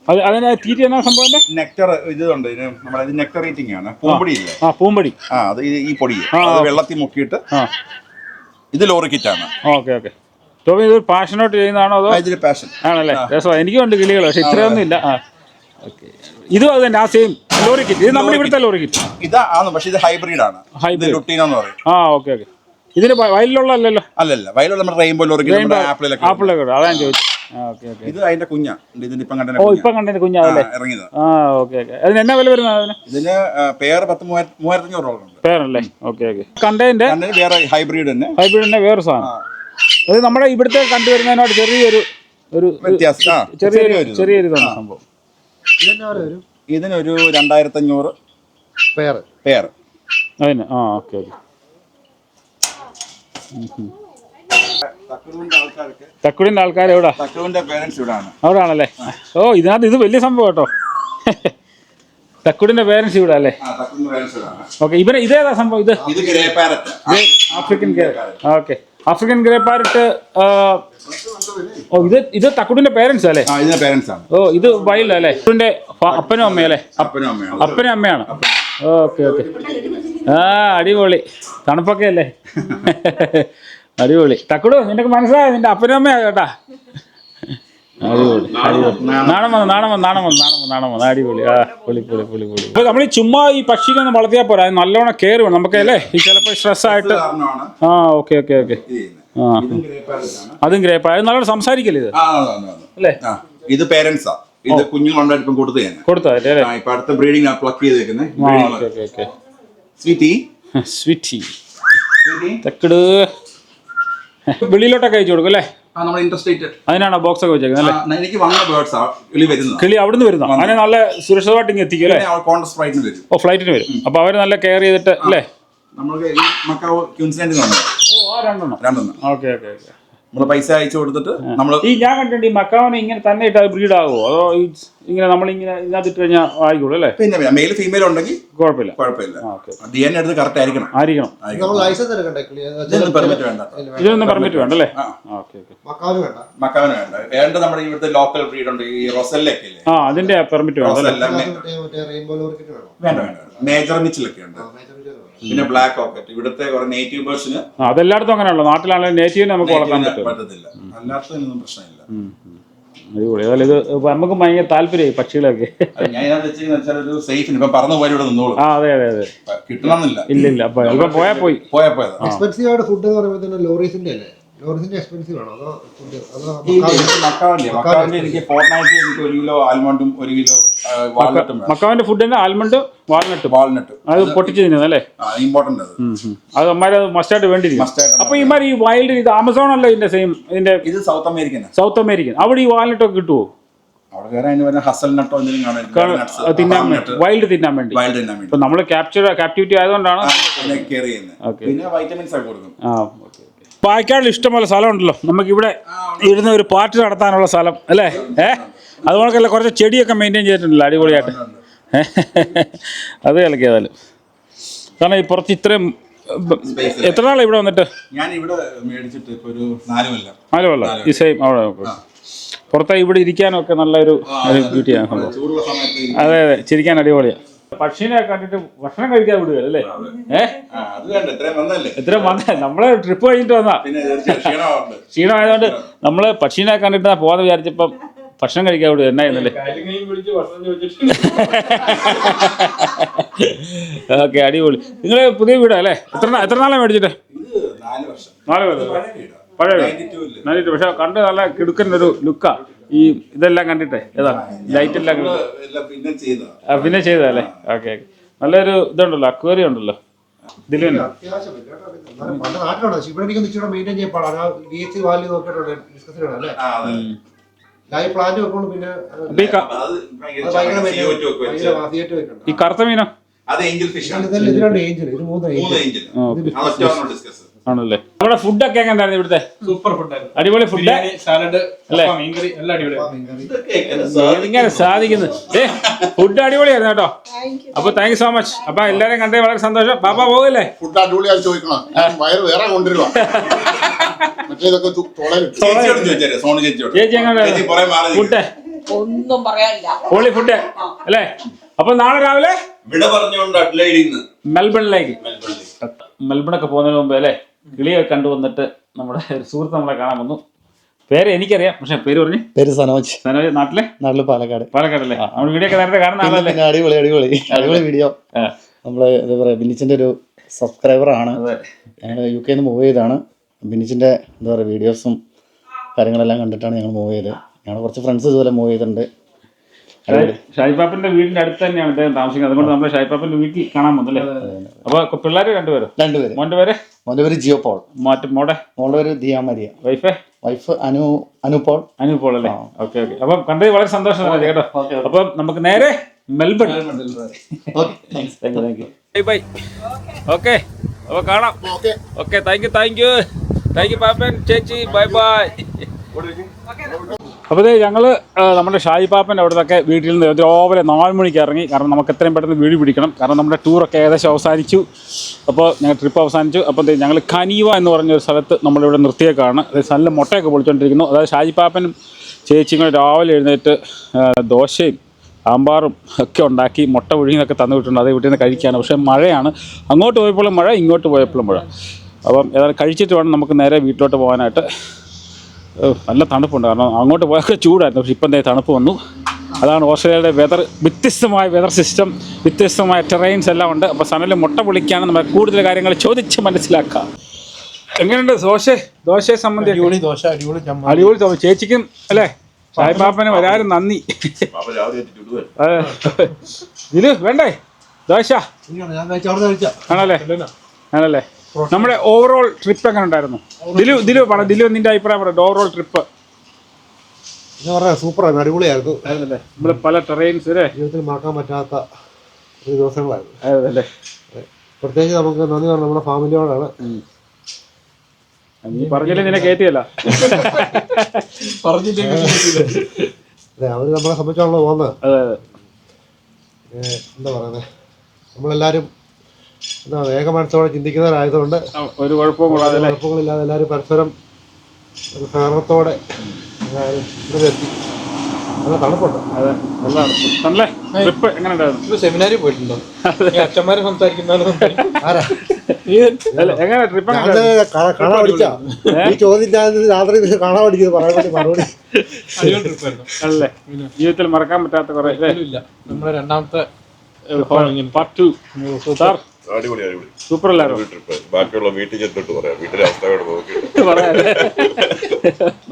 അത് അതിന് തീറ്റ എന്നാ സംഭവം നെക്ടർ ഇതുണ്ട്. നമ്മളത് നെക്ടർ ഈറ്റിംഗ് ആണ്. പൂമ്പൊടി ഇല്ലേ ആ പൂമ്പടി. ആ അത് ഈ- പൊടി. അത്. വെള്ളത്തിൽ മുക്കിയിട്ട് ഇത് ലോറി കിറ്റ് ആണ് ഓക്കെ ഓക്കെ. ടോമി ഇത് പാഷനോട്ട് ചെയ്യുന്നതാണോ അതോ? ഇതിൽ പാഷൻ. ആണല്ലേ? രസമാണ്. എനിക്കുണ്ട് കിളികൾ പക്ഷെ ഇത്രയൊന്നും ഇല്ല. ആ. ഓക്കെ ഇതും അത് തന്നെ ആ സെയിം ലോറി കിറ്റ്. ഇത് നമ്മുടെ ഇവിടുത്തെ ലോറി കിറ്റ്. ഇതാ ആണ്. പക്ഷെ ഇത് ഹൈബ്രിഡ് ആണ്. ഇത് Hybrid. എന്ന് പറയും. ആ ഓക്കെ ഓക്കെ. ഇതിന് വയലിലുള്ള അല്ലല്ലോ? അല്ലല്ല വയലുള്ള നമ്മുടെ റെയിൻബോ ലോറി കിറ്റ് ആപ്പിളിലൊക്കെ ആപ്പിളൊക്കെ ഉണ്ട്. അതാ ഞാൻ ചോദിച്ചു. ആ ഓക്കെ ഓക്കെ. ഇത് അതിന്റെ കുഞ്ഞാ. ഇതിന്റെ ഇപ്പം കണ്ട ഓ ഇപ്പം കണ്ടതിന് കുഞ്ഞാവല്ലേ ഇറങ്ങിയത്. ആ ഓക്കെ ഓക്കെ. അതിന് എന്നാ വില വരുന്നത് അതിന്? ഇതിന് പേര് പത്ത് മൂവായിരത്തി മൂവായിരത്തി അഞ്ഞൂറ് രൂപ ഉണ്ട് പേരല്ലേ? Okay okay. കണ്ടതിന്റെ? കണ്ടതിന് വേറെ ഹൈബ്രിഡ് തന്നെ. ഹൈബ്രിഡിന്റെ വേറെ സാധനം. അത് നമ്മുടെ ഇവിടുത്തെ കണ്ടുവരുന്നതിനോട് ചെറിയൊരു ഒരു ചെറിയൊരു ചെറിയൊരു സംഭവം. ഇതെന്നാ വില വരും ഇതിനൊരു രണ്ടായിരത്തി അഞ്ഞൂറ് പേർ പേർ അതിന് ആ ഓക്കെ തക്കുടിന്റെ ആൾക്കാർ എവിടാ തക്കുവിന്റെ പേരൻസ് ഇവിടെ ആണ് അവിടെ ആണല്ലേ ഓ ഇതിനകത്ത് ഇത് വലിയ സംഭവം കേട്ടോ. തക്കുടിന്റെ പേരൻസ് ഇവിടെ അല്ലേ? ഓക്കെ ഇവരെ ഇതേതാ സംഭവം ഇത്? African Kerala okay. African grey parrot ഓ ഇത് ഇത് തക്കുടിന്റെ പേരൻസ് അല്ലേ? ഇതിന്റെ പേരൻസ് ആണ്. ഓ ഇത് വൈൽഡ് അല്ലേ? തക്കുടിന്റെ അപ്പനും അമ്മയും അല്ലേ? അപ്പനും അമ്മയാണ്. അപ്പനും അമ്മയാണ് ഓക്കെ ഓക്കെ. ആ അടിപൊളി. തണുപ്പൊക്കെ അല്ലേ? അടിപൊളി. തക്കുടു നിനക്ക് മനസ്സിലായോ? നിന്റെ അപ്പനും അമ്മയാ കേട്ടാ. അടിപൊളി നാണം വന്നു നാണം വന്നു നാണം വന്നു നാണം വന്നു നാണം വന്നു. അടിപൊളി. ആ പൊളി പൊളി പൊളി പൊളി അപ്പൊ നമ്മൾ ഈ ചുമ്മാ ഈ പക്ഷിനെ ഒന്ന് വളർത്തിയാൽ പോരാ. നല്ലോണം കയറി വേണം നമുക്ക് അല്ലേ? ഈ ചിലപ്പോ സ്ട്രെസ് ആയിട്ട് ആ ഓക്കെ ഓക്കെ ഓക്കെ ആ. അതും ഗ്രേപ്പ് അത് നല്ലോണം സംസാരിക്കല്ലേ ഇത്. അല്ലേ? ഇത് പേരൻസാ ഇത് കുഞ്ഞുങ്ങളുണ്ടായിട്ട് കൊടുത്തു ഞാൻ ഇപ്പൊ അടുത്ത ബ്രീഡിംഗ് പ്ലക്ക് ചെയ്തേക്കുന്നത് ആ okay okay okay sweety sweety തക്കട്. വെളിയിലോട്ടൊക്കെ അയച്ചു കൊടുക്കും അല്ലേ? നമ്മൾ ഇൻട്രസ്റ്റേറ്റ് അതിനാണോ ബോക്സ് ഒക്കെ വെച്ചേക്കുന്നത് അല്ലേ? എനിക്ക് വന്ന ബേർഡ്സ് കിളി വരുന്നത്. കിളി അവിടുന്ന് വരുന്ന? അങ്ങനെ നല്ല സുരക്ഷിതമായിട്ട് ഇങ്ങനെ എത്തിക്കും അല്ലേ? കോൺഗ്രസ് ഫ്ലൈറ്റിന് വരും. ഓ ഫ്ലൈറ്റിന് വരും. അപ്പൊ അവർ നല്ല കെയർ ചെയ്തിട്ട് അല്ലേ? നമ്മൾക്ക് ഈ മക്കാവ് ക്യൂൻസ്ലാൻഡിൽ നിന്ന് ഓ ആ രണ്ടെണ്ണം. രണ്ടെണ്ണം. Okay okay okay. നമ്മൾ പൈസ അയച്ചു കൊടുത്തിട്ട് നമ്മൾ ഈ ഞാൻ കണ്ടിട്ടുണ്ട് ഈ മക്കാവിനെ ഇങ്ങനെ തന്നെ ഇട്ട് ബ്രീഡ് ആകുമോ അതോ നമ്മൾ ഇങ്ങനെ നമ്മളിങ്ങനെ ഇതിനകത്ത് ഇട്ട് കഴിഞ്ഞാൽ ആയിക്കോളൂ അല്ലേ? പിന്നെ മെയിൽ ഫീമെയിൽ ഉണ്ടെങ്കിൽ കുഴപ്പമില്ല. കുഴപ്പമില്ല. ഡി എൻ എടുത്ത് കറക്റ്റ് ആയിരിക്കണം. ആയിരിക്കണം. പെർമിറ്റ് വേണ്ട. ഇതിനൊന്നും പെർമിറ്റ് വേണ്ട അല്ലേ? ഓക്കെ വേണ്ട. മക്കാവിന് വേണ്ട. വേണ്ട നമ്മുടെ ഇവിടുത്തെ ലോക്കൽ ബ്രീഡ് ഉണ്ട്. ഈ റൊസല്ലൊക്കെ ഇല്ലേ? ആ അതിന്റെ പെർമിറ്റ് വേണ്ട വേണ്ട വേണ്ട. മേജർ മിച്ചിലൊക്കെ ഉണ്ട്. പിന്നെ ബ്ലാക്ക് ഓക്കറ്റ് ഇവിടുത്തെ കുറെ നേറ്റീവ് ബേർഡ്സിന് അതെല്ലായിടത്തും അങ്ങനെയുള്ളൂ നാട്ടിലാണെങ്കിൽ നേറ്റീവ് നമുക്ക് വളർത്താൻ പറ്റും. പറ്റത്തില്ല. അല്ലാത്തതിനൊന്നും പ്രശ്നമില്ല. അടിപൊളി. അതായത് ഇത് നമുക്ക് ഭയങ്കര താല്പര്യമായി പക്ഷികളൊക്കെ. ഞാൻ ഇതിനകത്ത് വെച്ചെന്ന് വെച്ചാൽ ഒരു സേഫിന് ഇപ്പൊ പറന്നു പോയാൽ ഇവിടെ നിന്നോളൂ. ആ അതെ അതെ അതെ. കിട്ടണമെന്നില്ല. ഇല്ല ഇല്ല അപ്പൊ പോയാ പോയി. പോയാ പോയത്. എക്സ്പെൻസീവ് ആയിട്ട് ഫുഡ് എന്ന് പറയുമ്പോൾ തന്നെ ലോറീസിന്റെ അല്ലേ? ലോറീസിന്റെ എക്സ്പെൻസീവ് ആണോ അതോ ഫുഡ് അതോ ഈ എനിക്ക് മക്കാവില്ലേ മക്കാവിന്റെ എനിക്ക് ഫോർട്ട്നൈറ്റ് എനിക്ക് ഒരു കിലോ ആൽമണ്ടും ഒരു കിലോ വാൾനട്ടും വേണം. ഫുഡ് ഫുഡിന്റെ ആൽമണ്ട് വാൾനട്ട് വാൾനട്ട് അത് പൊട്ടിച്ച് അല്ലേ? ഇമ്പോർട്ടന്റ് അത്. അത് മസ്റ്റായിട്ട് വേണ്ടിയിരിക്കും. ആയിട്ട് അപ്പൊ ഇമാര് ഈ വൈൽഡ് ഇത് ആമസോൺ അല്ല ഇതിന്റെ സെയിം ഇതിന്റെ ഇത് സൗത്ത് അമേരിക്കൻ സൗത്ത് അമേരിക്കൻ അവിടെ ഈ വാൾനട്ട് ഒക്കെ കിട്ടുമോ അത് വൈൽഡ് തിന്നാൻ വേണ്ടി. വൈൽഡ് തിന്നാൻ വേണ്ടി. ഇപ്പൊ നമ്മൾ ക്യാപ്ചർ ക്യാപ്റ്റിവിറ്റി ആയതുകൊണ്ടാണ് പിന്നെ വൈറ്റമിൻസ് ഒക്കെ കൊടുക്കും. പായ്ക്കാടിൽ ഇഷ്ടംപോലെ സ്ഥലമുണ്ടല്ലോ. നമുക്കിവിടെ ഇരുന്ന് ഒരു പാർട്ടി നടത്താനുള്ള സ്ഥലം അല്ലേ? ഏഹ് അതുപോലെ കുറച്ച് ചെടിയൊക്കെ മെയിന്റെയിൻ ചെയ്തിട്ടുണ്ടല്ലോ അടിപൊളിയായിട്ട്. അത് കളിക്കാതാലും കാരണം ഈ പുറത്ത് ഇത്രയും എത്ര നാളാണ് ഇവിടെ വന്നിട്ട്? ഞാൻ ഇവിടെ മേടിച്ചിട്ട് ഇപ്പൊ ഒരു നാല് കൊല്ലം. നാല് കൊല്ലം. ഈ സെയിം അവിടെ പുറത്തായി പുറത്ത് ഇവിടെ ഇരിക്കാനൊക്കെ നല്ലൊരു ബ്യൂട്ടിയാണ് അതെ അതെ. ചിരിക്കാൻ അടിപൊളിയാണ് പക്ഷീനെ കണ്ടിട്ട് ഭക്ഷണം കഴിക്കാൻ വിടുക അല്ലേ? ഇത്രയും വന്ന നമ്മൾ ട്രിപ്പ് കഴിഞ്ഞിട്ട് വന്നാ. ക്ഷീണമായതുകൊണ്ട് നമ്മൾ പക്ഷീനെ കണ്ടിട്ട് പോകാന്ന് വിചാരിച്ചപ്പം ഭക്ഷണം കഴിക്കാൻ വിടുക എന്നായിരുന്നല്ലേ? ഓക്കെ അടിപൊളി. നിങ്ങൾ പുതിയ വീടാ അല്ലേ? എത്ര എത്ര നാളെ മേടിച്ചിട്ട്? ഇത് നാല് വർഷം. നാല് വർഷം. പഴയ വീടാ. പഴയ വീട്. 92 പക്ഷെ കണ്ട് നല്ല കിടുക്കൻ ഒരു ലുക്കാ. ഈ ഇതെല്ലാം കണ്ടിട്ടേ? ഏതാ? ലൈറ്റ് എല്ലാം കണ്ടിട്ട്? എല്ലാം പിന്നെ ചെയ്തല്ലേ ഓക്കെ ഓക്കെ. നല്ലൊരു ഇതുണ്ടല്ലോ അക്വേറിയം ഉണ്ടല്ലോ. ദിലുവിന് ഈ ക- അത് ഭയങ്കര അത് ഭയങ്കര CO2 ഒക്കെ വെച്ച് ഭയങ്കര വാസിയായിട്ട് വെക്കണം ഈ കറുത്ത മീനോ അത് ഏഞ്ചൽ ഫിഷ് ഇത് രണ്ട് ഏഞ്ചൽ ഇത് മൂന്ന് ഏഞ്ചൽ ആണല്ലേ? നമ്മുടെ ഫുഡൊക്കെ എങ്ങനെ ഉണ്ടായിരുന്നു ഇവിടുത്തെ? സൂപ്പർ ഫുഡായിരുന്നു അടിപൊളി ഫുഡ് സാലഡ് അല്ലേ? മീൻകറി എല്ലാം? ഇങ്ങനെ സാധിക്കുന്നു? ഏ ഫുഡ് അടിപൊളിയായിരുന്നു കേട്ടോ. അപ്പൊ താങ്ക് യു സോ മച്ച് അപ്പൊ എല്ലാരും കണ്ടേ വളരെ സന്തോഷം. പാപ്പ പോകല്ലേ ഫുഡ് അടിപൊളിയായി ചോദിക്കണം. വയറ് വേറെ കൊണ്ടുവരുവാ. ചേച്ചി എങ്ങനെ ഫുഡ്? ഒന്നും പറയാനില്ല. ഹോളി ഫുഡ് അല്ലേ? അപ്പൊ നാളെ രാവിലെ? വിട പറഞ്ഞുകൊണ്ട് മെൽബണിലേക്ക്. മെൽബണിലേക്ക്. മെൽബണൊക്കെ പോകുന്നതിന് മുമ്പ് അല്ലേ? കിളിയൊക്കെ കണ്ടുവന്നിട്ട് നമ്മുടെ ഒരു സുഹൃത്ത് നമ്മളെ കാണാൻ വന്നു. പേര് എനിക്കറിയാം പക്ഷെ പേര് പറഞ്ഞു. പേര് സനോജ്. സനോജ് നാട്ടിലെ? നാട്ടിൽ പാലക്കാട്. പാലക്കാടല്ലേ? നമ്മൾ വീഡിയോ ഒക്കെ നേരത്തെ കാണുന്ന ആളല്ലേ? അടിപൊളി അടിപൊളി. അടിപൊളി വീഡിയോ. നമ്മൾ എന്താ പറയാ ബിനിച്ചിന്റെ ഒരു സബ്സ്ക്രൈബർ ആണ്. ഞങ്ങൾ യു കെയിൽ നിന്ന് മൂവ് ചെയ്താണ് ബിനിച്ചിന്റെ എന്താ പറയുക വീഡിയോസും കാര്യങ്ങളെല്ലാം കണ്ടിട്ടാണ് ഞങ്ങൾ മൂവ് ചെയ്തത്. ഞങ്ങൾ കുറച്ച് ഫ്രണ്ട്സ് ഇതുപോലെ മൂവ് ചെയ്തിട്ടുണ്ട്. ഷായിപ്പാപ്പന്റെ വീടിന്റെ അടുത്ത് തന്നെയാണ് അദ്ദേഹം താമസിക്കുന്നത്. അതുകൊണ്ട് നമ്മൾ ഷായിപ്പാപ്പന്റെ വീട്ടിൽ കാണാൻ വന്നല്ലേ അപ്പൊ പിള്ളേര് രണ്ടുപേരും? രണ്ടുപേരും. മോന്റെ പേര്? മോന്റെ പേര് ജിയോ പോൾ മാറ്റം മോടെ? മോളുടെ പേര് ദിയാ മരിയ. വൈഫേ? വൈഫ് അനു അനു അനുപോൾ അനു പോൾ അല്ലേ ഓക്കെ ഓക്കെ. അപ്പൊ കണ്ടത് വളരെ സന്തോഷം കേട്ടോ. അപ്പൊ നമുക്ക് നേരെ Melbourne. Thank you thank you bye bye okay. അപ്പൊ കാണാം. Okay. Okay thank you thank you thank you Pappan ചേച്ചി. ബൈ ബൈ അപ്പോൾ ഞങ്ങൾ നമ്മുടെ ഷായി പാപ്പന്റെ അവിടുത്തെ വീട്ടിൽ നിന്ന് ഓവരെ നാല് മണിക്ക് ഇറങ്ങി. കാരണം നമുക്ക് എത്രയും പെട്ടെന്ന് വീട് പിടിക്കണം. കാരണം നമ്മുടെ ടൂറൊക്കെ ഏകദേശം അവസാനിച്ചു. അപ്പോൾ ഞങ്ങൾ ട്രിപ്പ് അവസാനിച്ചു. അപ്പോൾ ഞങ്ങൾ കനീവ എന്ന് പറഞ്ഞൊരു സ്ഥലത്ത് നമ്മളിവിടെ നിർത്തിയേക്കാണ്. അതായത് നല്ല മുട്ടയൊക്കെ പൊളിച്ചുകൊണ്ടിരിക്കുന്നു അതായത് ഷാജി പാപ്പനും ചേച്ചിയും കൂടെ രാവിലെ എഴുന്നേറ്റ് ദോശയും സാമ്പാറും ഒക്കെ ഉണ്ടാക്കി മുട്ട ഒഴുകിയൊക്കെ തന്നു വിട്ടിട്ടുണ്ട്. അത് വീട്ടിൽ നിന്ന് കഴിക്കുകയാണ്. പക്ഷേ മഴയാണ്. അങ്ങോട്ട് പോയപ്പോഴും മഴ ഇങ്ങോട്ട് പോയപ്പോഴും മഴ. അപ്പം ഏതായാലും കഴിച്ചിട്ട് വേണം നമുക്ക് നേരെ വീട്ടിലോട്ട് പോകാനായിട്ട്. നല്ല തണുപ്പുണ്ട്. കാരണം അങ്ങോട്ട് പോയൊക്കെ ചൂടായിരുന്നു. പക്ഷെ ഇപ്പം തണുപ്പ് വന്നു. അതാണ് ഓസ്ട്രേലിയയുടെ വെതർ വ്യത്യസ്തമായ വെതർ സിസ്റ്റം വ്യത്യസ്തമായ ടെറൈൻസ് എല്ലാം ഉണ്ട്. അപ്പോൾ സനലിൽ മുട്ട പൊളിക്കാണ് നമ്മൾ കൂടുതൽ കാര്യങ്ങൾ ചോദിച്ച് മനസ്സിലാക്കാം. എങ്ങനെയുണ്ട് ദോശ? ദോശയെ സംബന്ധിച്ച് അടിപൊളി ദോശ അടിപൊളി ചമ്മ അടിപൊളി ദോശ. ചേച്ചിക്കും അല്ലേ? സായിപ്പാപ്പന് വരാനും നന്ദി. ഇത് വേണ്ടേ? ദോശ? ആണല്ലേ? ആണല്ലേ? നമ്മുടെ ഓവറോൾ ട്രിപ്പ് എങ്ങനെ ഉണ്ടായിരുന്നു? ദിലു ദിലു പറ ദിലു നിന്റെ അഭിപ്രായം പറ ഓവറോൾ ട്രിപ്പ് സൂപ്പർ ആയിരുന്നു സൂപ്പറായിരുന്നു അടിപൊളിയായിരുന്നു നമ്മൾ നമ്മൾ പല ടെറൈൻസ് അല്ലേ ജീവിതത്തിൽ മറക്കാൻ പറ്റാത്ത ഒരു ദിവസങ്ങളായിരുന്നു. അല്ലേ പ്രത്യേകിച്ച് നമുക്ക് നന്ദി പറഞ്ഞു നമ്മുടെ ഫാമിലിയോടാണ്. നീ പറഞ്ഞില്ലേ നിന്നെ കയറ്റിയല്ല അതെ. അവർ നമ്മളെ സംബന്ധിച്ചാണല്ലോ പോകുന്നത് എന്താ പറയുന്നത് നമ്മളെല്ലാവരും എന്താ വേഗ മനസ്സോടെ ചിന്തിക്കുന്നവരായതുകൊണ്ട് ഒരു കുഴപ്പവും കൂടാതെ അല്ലേ? കുഴപ്പങ്ങളില്ലാതെ എല്ലാവരും പരസ്പരം ഒരു സഹകരണത്തോടെ എല്ലാവരും ഇവിടെ എത്തി. നല്ല തണുപ്പുണ്ട്. അതെ നല്ലതാണ്. ട്രിപ്പ് എങ്ങനെ ഉണ്ടായിരുന്നു സെമിനാരിൽ പോയിട്ടുണ്ടോ? ഈ അച്ഛന്മാര് സംസാരിക്കുന്ന ആരാ? അല്ല എങ്ങനെ ട്രിപ്പ് എങ്ങനെ ഞാൻ ഉണ്ടായിരുന്നു? കാണാ- കാണാൻ പഠിച്ചാ? ഈ ചോദ്യം ഞാൻ രാത്രി ഇത് കാണാൻ പഠിക്കുന്നത് പറയാൻ വേണ്ടി മറുപടി. അടിപൊളി ട്രിപ്പായിരുന്നു അല്ലേ? ജീവിതത്തിൽ മറക്കാൻ പറ്റാത്ത കുറെ ഇല്ല. നമ്മുടെ രണ്ടാമത്തെ പാർട്ട് ടു സാർ അടിപൊളി അടിപൊളി. സൂപ്പർ അല്ലായിരുന്നു ട്രിപ്പ് ബാക്കിയുള്ള വീട്ടിൽ ചെന്നിട്ട് പറയാം. വീട്ടിലെ അവസ്ഥ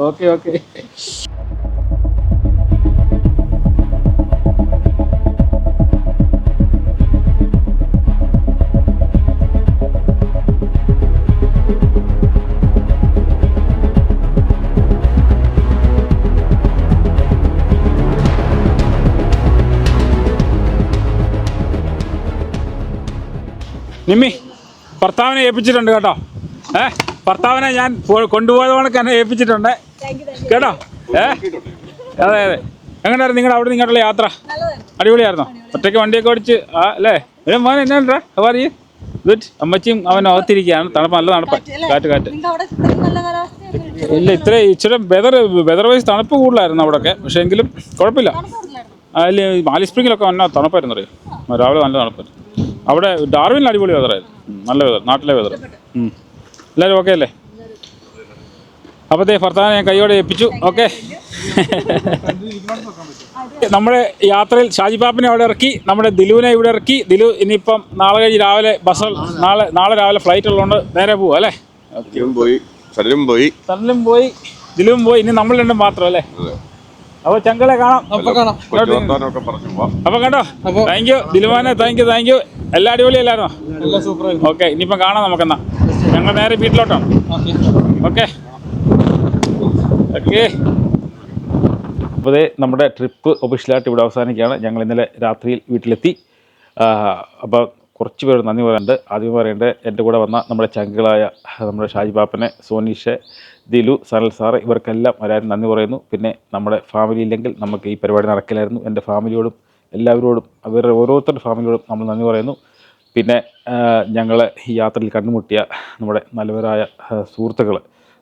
ഓക്കെ ഓക്കെ നിമ്മി ഭർത്താവിനെ ഏൽപ്പിച്ചിട്ടുണ്ട് കേട്ടോ. ഏ ഭർത്താവിനെ ഞാൻ കൊണ്ടുപോയത് കണക്ക് എന്നെ ഏൽപ്പിച്ചിട്ടുണ്ട്. കേട്ടോ? ഏ അതെ അതെ. എങ്ങനെയായിരുന്നു നിങ്ങളുടെ അവിടെ നിങ്ങളുടെ യാത്ര? അടിപൊളിയായിരുന്നോ? ഒറ്റയ്ക്ക് വണ്ടിയൊക്കെ ഓടിച്ച് ആ അല്ലേ? ഏ മോൻ എന്നാ പറയൂ അമ്മച്ചിയും അവൻ അകത്തിരിക്കുകയാണ്. തണുപ്പ് നല്ല തണുപ്പ്. കാറ്റ് കാറ്റ്. ഇല്ല ഇത്ര ഇച്ചിരി വെതർ വെതർ വൈസ് തണുപ്പ് കൂടുതലായിരുന്നു അവിടെയൊക്കെ പക്ഷേ എങ്കിലും കുഴപ്പമില്ല. അതിൽ മാലി സ്പ്രിങ്ങിലൊക്കെ വന്നാൽ തണുപ്പായിരുന്നു അറിയാം രാവിലെ നല്ല തണുപ്പായിരുന്നു. അവിടെ ഡാർവിനിൽ അടിപൊളി വെതറായിരുന്നു നല്ല വെതർ നാട്ടിലെ വെതർ എല്ലാവരും ഓക്കെ അല്ലേ? അപ്പത്തെ ഭർത്താവിനെ ഞാൻ കൈയോടെ ഏൽപ്പിച്ചു ഓക്കെ നമ്മുടെ യാത്രയിൽ ഷാജിപാപ്പിനെ അവിടെ ഇറക്കി നമ്മുടെ ദിലുവിനെ ഇവിടെ ഇറക്കി. ദിലു ഇനിയിപ്പം നാളെ കഴിഞ്ഞ് രാവിലെ ബസ് നാളെ നാളെ രാവിലെ ഫ്ലൈറ്റ് ഉള്ളതുകൊണ്ട് നേരെ പോവാം അല്ലേ? പോയി പോയി. പോയി ദിലുവും പോയി ഇനി നമ്മൾ രണ്ടും മാത്രം അല്ലേ? അപ്പൊ ചങ്കളെ കാണാം. അപ്പൊ കാണാം. അപ്പൊ കണ്ടോ? താങ്ക് യു ദിലുമാനെ താങ്ക് യു താങ്ക് യു എല്ലാ അടിപൊളിയല്ലായിരുന്നോ എല്ലാം സൂപ്പർ ആയിരുന്നു ഓക്കെ ഇനിയിപ്പം കാണാം നമുക്കെന്നാ. ഞങ്ങൾ നേരെ വീട്ടിലോട്ടാണ് ഓക്കെ. ഓക്കെ അപ്പോൾ നമ്മുടെ ട്രിപ്പ് ഒഫീഷ്യലായിട്ട് ഇവിടെ അവസാനിക്കുകയാണ്. ഞങ്ങൾ ഇന്നലെ രാത്രിയിൽ വീട്ടിലെത്തി. അപ്പോൾ കുറച്ച് പേര് നന്ദി പറയുന്നുണ്ട് ആദ്യം പറയേണ്ടത് എന്റെ കൂടെ വന്ന നമ്മുടെ ചങ്കുകളായ നമ്മുടെ ഷാജി പാപ്പനെ സോനീഷ് ദിലു സനൽ സാറ് ഇവർക്കെല്ലാം എല്ലാവരും നന്ദി പറയുന്നു. പിന്നെ നമ്മുടെ ഫാമിലി ഇല്ലെങ്കിൽ നമുക്ക് ഈ പരിപാടി നടക്കില്ലായിരുന്നു. എന്റെ ഫാമിലിയോടും എല്ലാവരോടും അവരുടെ ഓരോരുത്തരുടെ ഫാമിലിയോടും നമ്മൾ നന്ദി പറയുന്നു. പിന്നെ ഞങ്ങളെ ഈ യാത്രയിൽ കണ്ടുമുട്ടിയ നമ്മുടെ നല്ലവരായ സുഹൃത്തുക്കൾ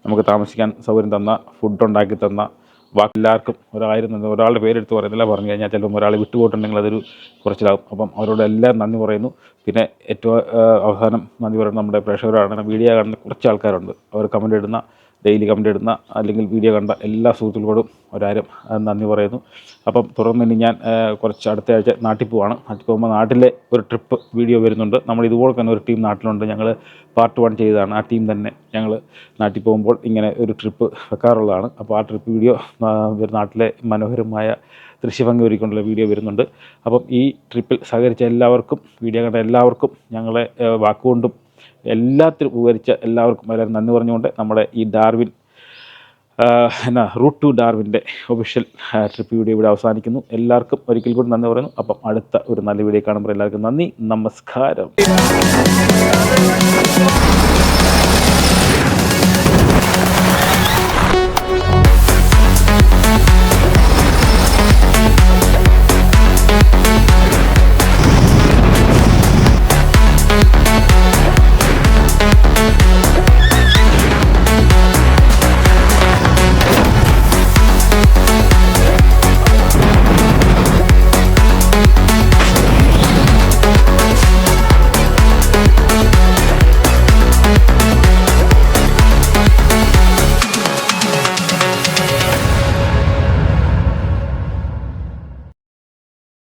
നമുക്ക് താമസിക്കാൻ സൗകര്യം തന്ന ഫുഡ് ഉണ്ടാക്കി തന്ന ബാക്കി എല്ലാവർക്കും ഒരായിരം നന്ദി ഒരാളുടെ പേരെടുത്ത് പറയുന്നില്ല പറഞ്ഞു കഴിഞ്ഞാൽ ചിലപ്പം ഒരാൾ വിട്ടുപോയിട്ടുണ്ടെങ്കിൽ അതൊരു കുറച്ചിലാവും. അപ്പം അവരോട് എല്ലാം നന്ദി പറയുന്നു. പിന്നെ ഏറ്റവും അവസാനം നന്ദി പറയുന്നത് നമ്മുടെ പ്രേക്ഷകരാണ്. വീഡിയോ കാണുന്ന കുറച്ച് ആൾക്കാരുണ്ട്. അവർ കമന്റ് ഇടുന്ന ഡെയിലി കമന്റ് ഇടുന്ന അല്ലെങ്കിൽ വീഡിയോ കണ്ട എല്ലാ സുഹൃത്തുക്കളോടും ഒരാരും നന്ദി പറയുന്നു. അപ്പം തുടർന്ന് ഇനി ഞാൻ കുറച്ച് അടുത്ത ആഴ്ച നാട്ടിൽ പോവാണ്. നാട്ടിൽ പോകുമ്പോൾ നാട്ടിലെ ഒരു ട്രിപ്പ് വീഡിയോ വരുന്നുണ്ട്. നമ്മൾ ഇതുപോലെ തന്നെ ഒരു ടീം നാട്ടിലുണ്ട്. ഞങ്ങൾ പാർട്ട് വൺ ചെയ്തതാണ്. ആ ടീം തന്നെ ഞങ്ങൾ നാട്ടിൽ പോകുമ്പോൾ ഇങ്ങനെ ഒരു ട്രിപ്പ് വെക്കാറുള്ളതാണ്. അപ്പോൾ ആ ട്രിപ്പ് വീഡിയോ നാട്ടിലെ മനോഹരമായ ദൃശ്യഭംഗി ഒരുക്കൊണ്ടുള്ള വീഡിയോ വരുന്നുണ്ട്. അപ്പം ഈ ട്രിപ്പിൽ സഹകരിച്ച എല്ലാവർക്കും വീഡിയോ കണ്ട എല്ലാവർക്കും ഞങ്ങളെ വാക്കുകൊണ്ടും എല്ലാത്തിനും ഉപകരിച്ച എല്ലാവർക്കും വളരെ നന്ദി പറഞ്ഞുകൊണ്ട് നമ്മുടെ ഈ ഡാർവിൻ എന്നാ റൂട്ട് ടു ഡാർവിന്റെ ഒഫീഷ്യൽ ട്രിപ്പ് വീഡിയോ ഇവിടെ അവസാനിക്കുന്നു. എല്ലാവർക്കും ഒരിക്കൽ കൂടി നന്ദി പറയുന്നു. അപ്പം അടുത്ത ഒരു നല്ല വീഡിയോ കാണുമ്പോൾ എല്ലാവർക്കും നന്ദി. നമസ്കാരം.